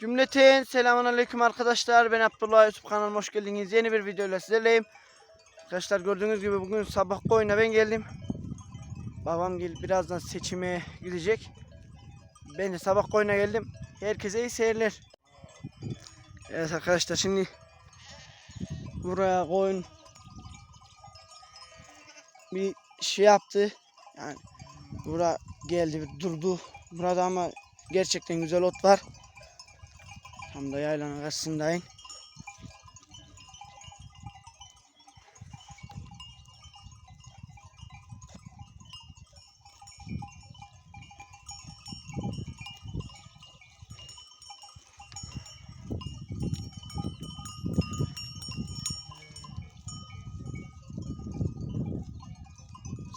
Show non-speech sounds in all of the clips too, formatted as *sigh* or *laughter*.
Cümleten selamun aleyküm arkadaşlar. Ben Abdullah Yusuf kanalıma hoş geldiniz. Yeni bir videoyla sizlerleyim. Arkadaşlar gördüğünüz gibi bugün sabah koyuna ben geldim. Babam gel birazdan seçime gidecek. Ben de sabah koyuna geldim. Herkese iyi seyirler. Evet arkadaşlar şimdi buraya koyun bir şey yaptı. Yani bura geldi durdu. Burada ama gerçekten güzel ot var. Tam da yaylanın karşısındayım.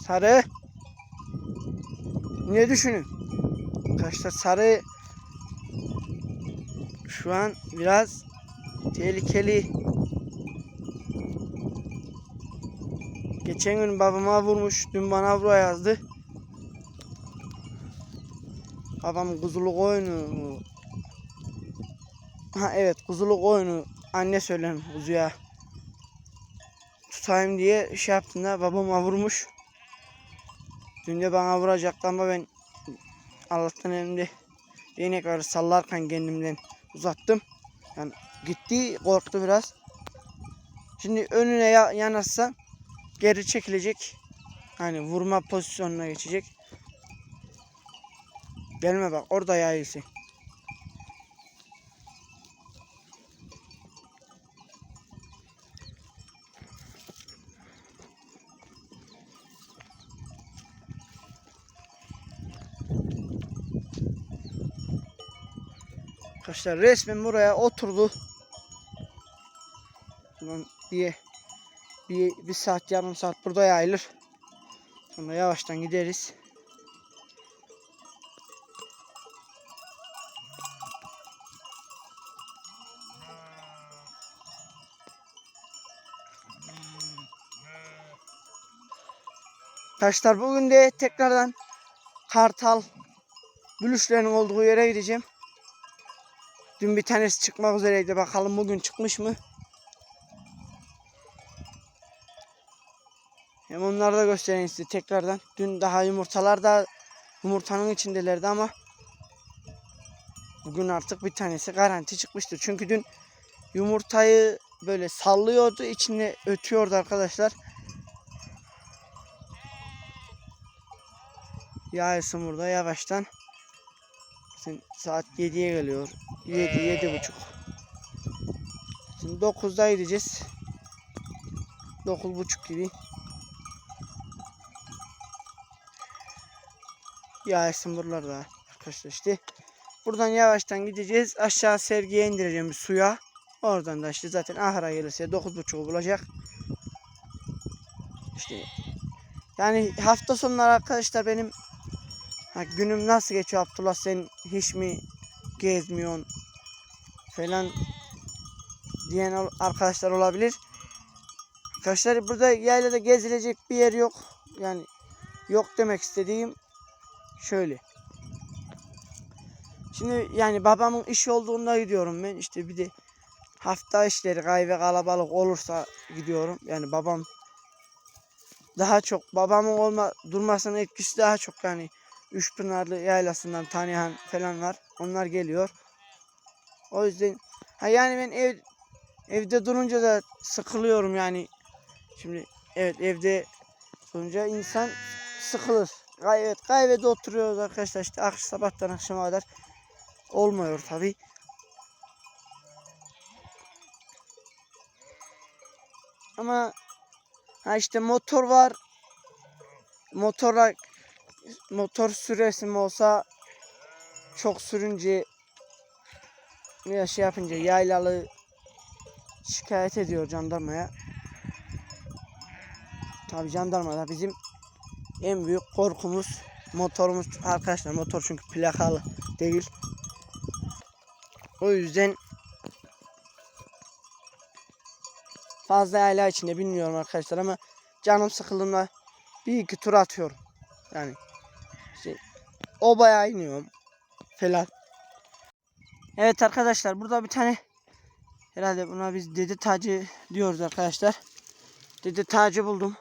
Sarı. Ne düşünün? Arkadaşlar sarı şu an biraz tehlikeli. Geçen gün babama vurmuş, dün bana vura yazdı. Babam kuzulu koyunu. Ha evet kuzulu koyunu anne söylerim kuzuya. Tutayım diye şey yaptığında babama vurmuş. Dün de bana vuracaktı ama ben Allah'tan elimde değnek var sallarken kendimden uzattım. Yani gitti korktu biraz. Şimdi önüne ya- yanaşsa geri çekilecek. Hani vurma pozisyonuna geçecek. Gelme bak orada yayılsın. Arkadaşlar resmen buraya oturdu. Bundan bir, bir, bir saat yarım saat burada yayılır. Sonra yavaştan gideriz. Arkadaşlar bugün de tekrardan Kartal bülüşlerinin olduğu yere gideceğim. Dün bir tanesi çıkmak üzereydi. Bakalım bugün çıkmış mı? Hem onları da göstereyim size tekrardan. Dün daha yumurtalar da yumurtanın içindelerdi ama bugün artık bir tanesi garanti çıkmıştır. Çünkü dün yumurtayı böyle sallıyordu. içinde ötüyordu arkadaşlar. Yağısın burada yavaştan. Şimdi saat 7'ye geliyor. 7, yedi buçuk. Şimdi 9'da gideceğiz. 9 buçuk gibi. Yağsın buralarda arkadaşlar işte. Buradan yavaştan gideceğiz. Aşağı sergiye indireceğim suya. Oradan da işte zaten ahıra gelirse 9.30'u bulacak. İşte yani hafta sonları arkadaşlar benim ha, günüm nasıl geçiyor Abdullah sen hiç mi gezmiyorsun falan diyen arkadaşlar olabilir. Arkadaşlar burada yaylada gezilecek bir yer yok. Yani yok demek istediğim şöyle. Şimdi yani babamın işi olduğunda gidiyorum ben. İşte bir de hafta işleri kahve kalabalık olursa gidiyorum. Yani babam daha çok babamın olma durmasının etkisi daha çok yani Üçpınarlı yaylasından tanıyan falan var. Onlar geliyor. O yüzden ha yani ben ev evde durunca da sıkılıyorum yani. Şimdi evet evde durunca insan sıkılır. Evet kahvede oturuyoruz arkadaşlar işte akş sabahtan akşama kadar olmuyor tabi. Ama ha işte motor var. Motora motor süresim olsa çok sürünce ya şey yapınca yaylalı şikayet ediyor jandarmaya. Tabi jandarma da bizim en büyük korkumuz motorumuz arkadaşlar motor çünkü plakalı değil. O yüzden fazla yayla içinde bilmiyorum arkadaşlar ama canım sıkıldığında bir iki tur atıyorum. Yani obaya iniyorum falan. Evet arkadaşlar burada bir tane herhalde buna biz dede tacı diyoruz arkadaşlar. Dede tacı buldum.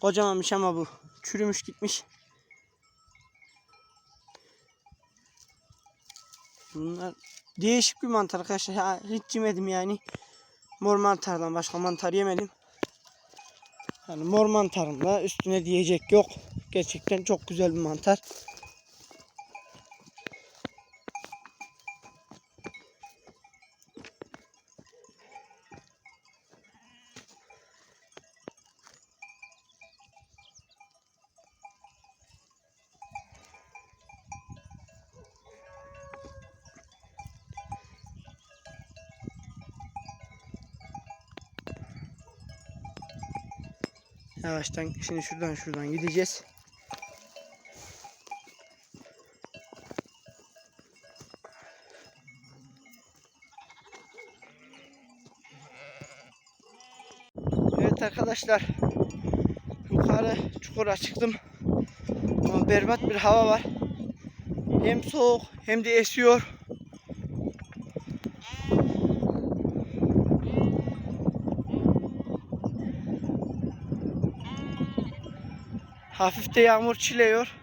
Kocamanmış ama bu. Çürümüş gitmiş. Bunlar değişik bir mantar arkadaşlar. Ha, hiç yemedim yani. Mor mantardan başka mantar yemedim. Yani mor mantarımla üstüne diyecek yok. Gerçekten çok güzel bir mantar. Yavaştan şimdi şuradan şuradan gideceğiz. Evet arkadaşlar. Yukarı çukura çıktım. Ama berbat bir hava var. Hem soğuk hem de esiyor. Hafif de yağmur çileyor.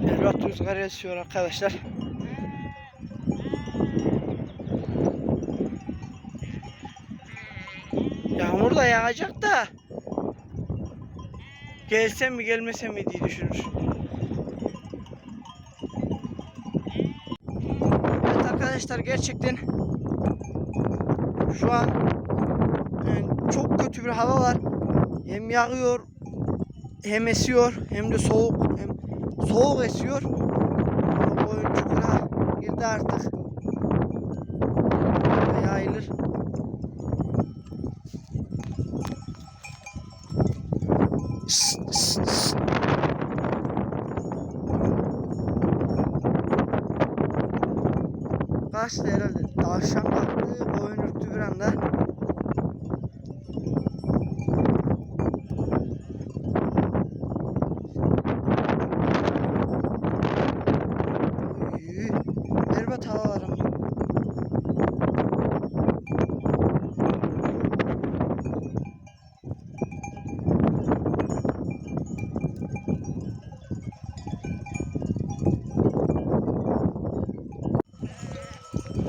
Berbat rüzgar esiyor arkadaşlar. Yağmur da yağacak da gelsem mi gelmesem mi diye düşünür. Evet arkadaşlar gerçekten şu an yani çok kötü bir hava var. Hem yağıyor hem esiyor hem de soğuk hem soğuk esiyor. Ama Koyun çukura girdi artık. Yayılır. Şşt, şşt, şşt. Herhalde. Tavşan kalktı, koyun ürktü bir anda. Oy, Berbat hava var ama.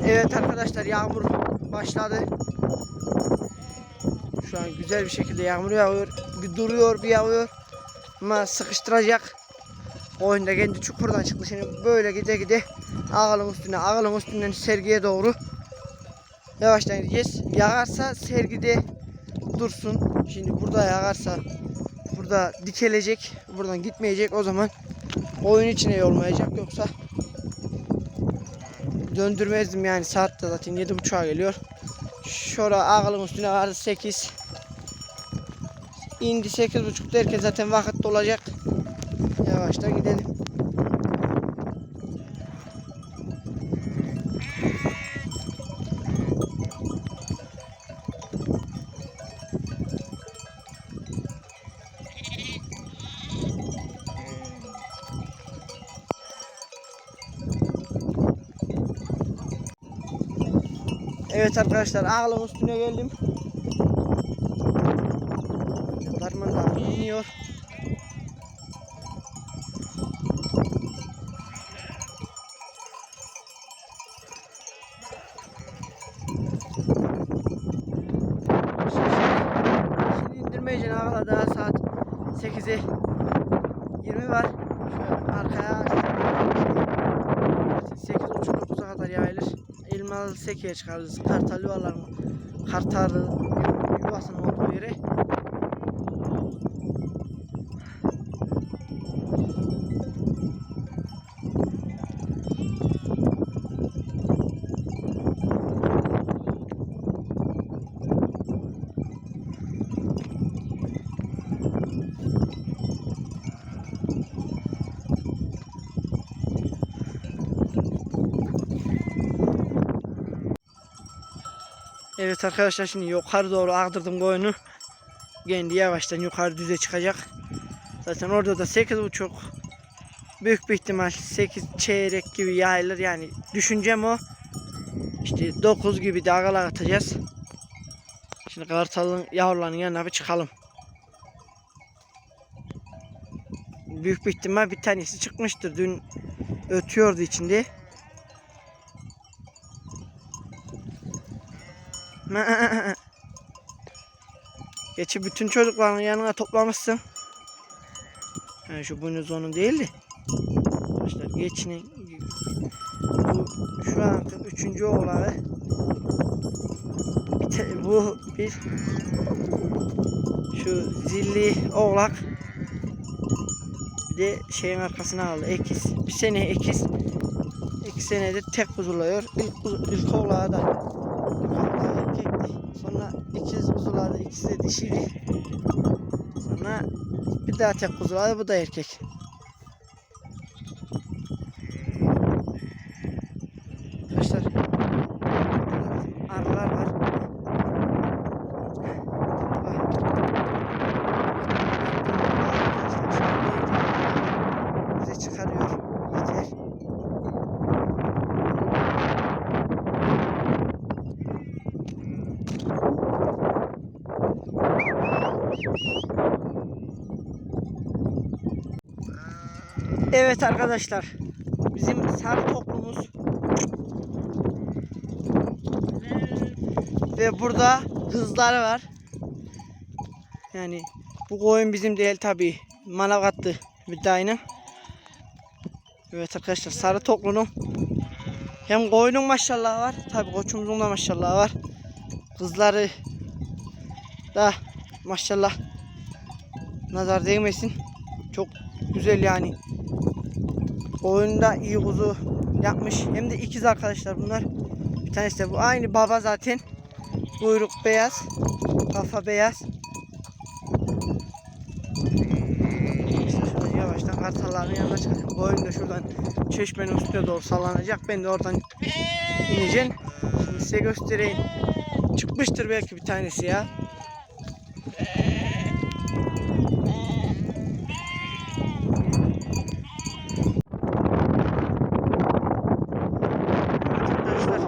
Evet arkadaşlar yağmur başladı. Şu an güzel bir şekilde yağmur yağıyor. Bir duruyor bir yağıyor. Ama sıkıştıracak. Koyun da kendi çukurdan çıktı. Şimdi böyle gide gide ağılın üstüne ağılın üstünden sergiye doğru yavaştan gideceğiz. Yağarsa sergide dursun. Şimdi burada yağarsa burada dikelecek. Buradan gitmeyecek. O zaman oyun içine yormayacak. Yoksa döndürmezdim yani saat de zaten 7.30'a geliyor. Şora ağılın üstüne vardı 8. İndi 8.30 derken zaten vakit dolacak. Yavaştan gidelim. Evet arkadaşlar ağlım üstüne geldim. Darman da iniyor. Şimdi indirmeyeceğim ağla daha saat 8'e 20 var. Şu arkaya 8.30-9'a kadar yayılır. Elmalı Seki'ye çıkarız. Kartal yuvalarını, Kartal'ı yuvasının Evet arkadaşlar şimdi yukarı doğru ağdırdım koyunu. Kendi yavaştan yukarı düze çıkacak. Zaten orada da 8.5 büyük bir ihtimal 8 çeyrek gibi yayılır yani düşüncem o. İşte 9 gibi de agalar atacağız. Şimdi kartalın yavrularının yanına bir çıkalım. Büyük bir ihtimal bir tanesi çıkmıştır. Dün ötüyordu içinde. *laughs* Geçi bütün çocukların yanına toplamışsın. Yani şu boynuz onun değildi. Arkadaşlar geçinin bu şu an üçüncü oğlanı. Bu bir şu zilli oğlak. Bir de şeyin arkasına aldı ekiz bir sene ekiz iki senedir tek kuzuluyor ilk, ilk oğlağı da sonra ikiz kuzuladı ikisi de dişiydi sonra bir daha tek kuzuladı bu da erkek Arkadaşlar burada bizim arılar var. Bak. Bize çıkarıyor. Yeter. Evet arkadaşlar. Bizim sarı toplumuz Ve burada kızları var. Yani bu koyun bizim değil tabi. Manavgatlı bir dayının. Evet arkadaşlar sarı toklunun hem koyunun maşallah var. Tabi koçumuzun da maşallah var. Kızları da maşallah nazar değmesin. Çok güzel yani. Koyun da iyi kuzu yapmış. Hem de ikiz arkadaşlar bunlar. Bir tanesi de bu. Aynı baba zaten. Kuyruk beyaz. Kafa beyaz. İşte şuradan yavaştan kartalların yanına çıkacağım. Koyun da şuradan çeşmenin üstüne doğru sallanacak. Ben de oradan ineceğim. Şimdi size göstereyim. Çıkmıştır belki bir tanesi ya. Arkadaşlar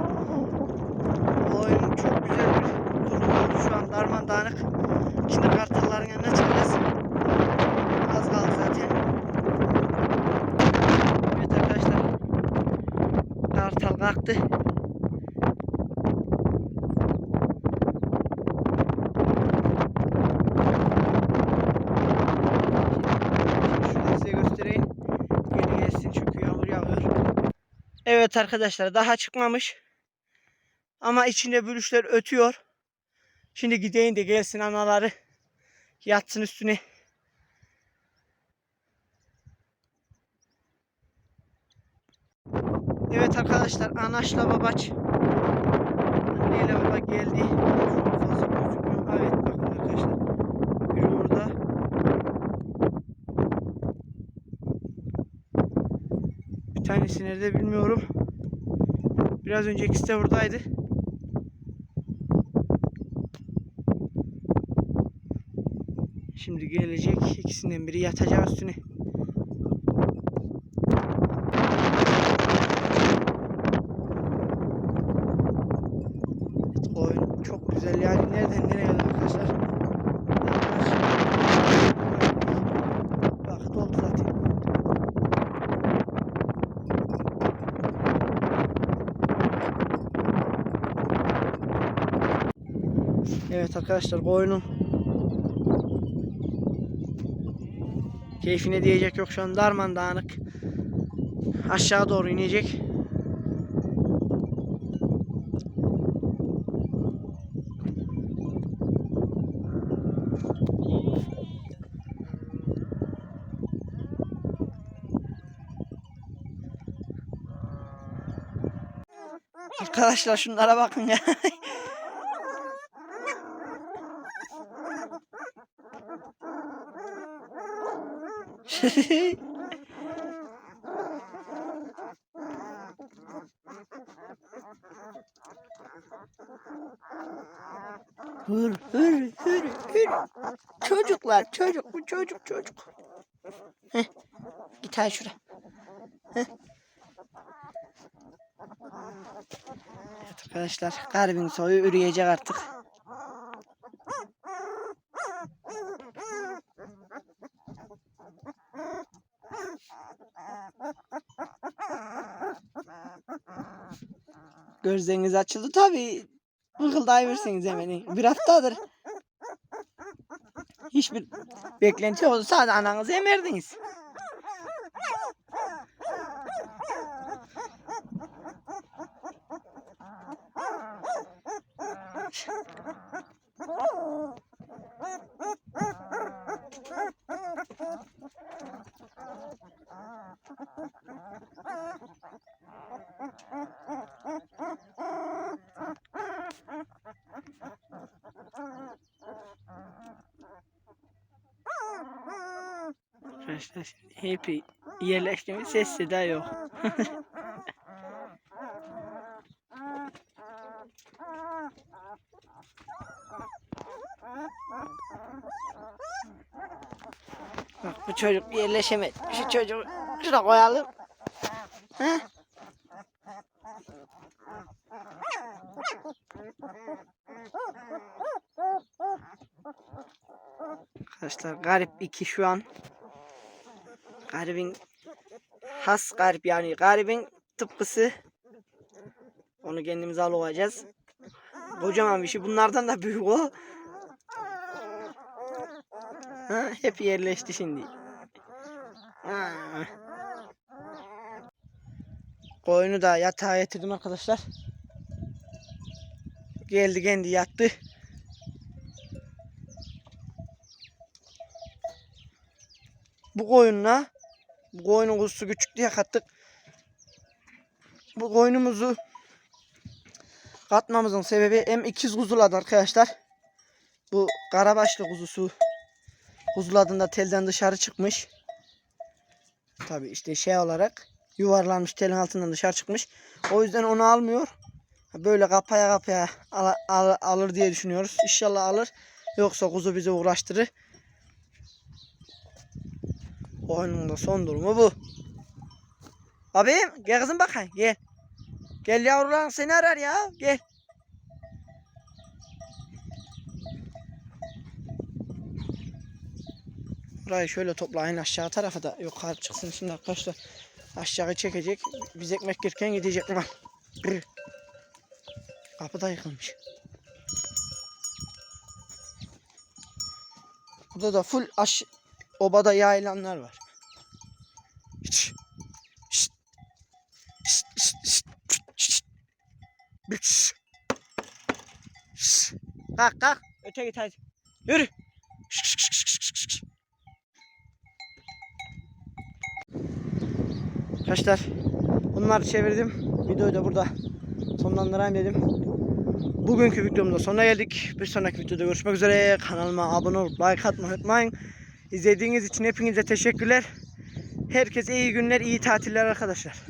bu oyun çok güzel bir durum oldu. Şu an darman dağınık. Şimdi kartalların yanına çıkacağız. Az kaldı zaten. Evet arkadaşlar. Kartal kalktı. Evet arkadaşlar daha çıkmamış. Ama içinde bülüşler ötüyor. Şimdi gideyim de gelsin anaları. Yatsın üstüne. Evet arkadaşlar anaçla babaç. Anneyle baba geldi. Evet bakın arkadaşlar. Biri orada. Bir tanesi nerede bilmiyorum. Biraz önce ikisi de buradaydı. Şimdi gelecek. ikisinden biri yatacak üstüne. Oyun çok güzel yani nereden nereye arkadaşlar. Bak doldu zaten. Evet arkadaşlar koyunun keyfine diyecek yok şu an darman dağınık aşağı doğru inecek. Arkadaşlar şunlara bakın ya. *laughs* Yürü yürü yürü. Çocuklar çocuk bu çocuk çocuk. Heh. Git hay şura. Heh. Evet arkadaşlar garibin soyu üreyecek artık. Gözleriniz açıldı tabi. Vıkıldayıversiniz hemen. Bir haftadır. Hiçbir beklenti oldu. Sadece ananızı emerdiniz. Arkadaşlar hep yerleştiğimiz ses seda yok. Bak bu çocuk yerleşemedi. Şu çocuğu şuraya koyalım. Heh. Arkadaşlar garip iki şu an. Garibin has garip yani garibin tıpkısı. Onu kendimize alıvacağız. Kocaman bir şey. Bunlardan da büyük o. Ha, hep yerleşti şimdi. Ha. Koyunu da yatağa getirdim arkadaşlar. Geldi kendi yattı. Bu koyunla bu koyunun kuzusu küçük diye kattık. Bu koyunumuzu katmamızın sebebi hem ikiz kuzuladı arkadaşlar. Bu karabaşlı kuzusu kuzuladığında telden dışarı çıkmış. Tabi işte şey olarak yuvarlanmış telin altından dışarı çıkmış. O yüzden onu almıyor. Böyle kapaya kapaya al- al- alır diye düşünüyoruz. İnşallah alır. Yoksa kuzu bizi uğraştırır. Oyunun da son durumu bu. Abim gel kızım bakayım gel. Gel yavruların seni arar ya gel. Burayı şöyle toplayın aşağı tarafa da yukarı çıksın şimdi arkadaşlar. Aşağı çekecek. Biz ekmek yerken gidecek lan. Kapı da yıkılmış. Burada da full aş obada yayılanlar var. Şşt. Şşt. Şşt. Kalk kalk. Öte git hadi. Yürü. Şşt. Arkadaşlar bunları çevirdim. Videoyu da burada sonlandırayım dedim. Bugünkü videomda sonuna geldik. Bir sonraki videoda görüşmek üzere. Kanalıma abone olup like atmayı unutmayın. İzlediğiniz için hepinize teşekkürler. Herkese iyi günler, iyi tatiller arkadaşlar.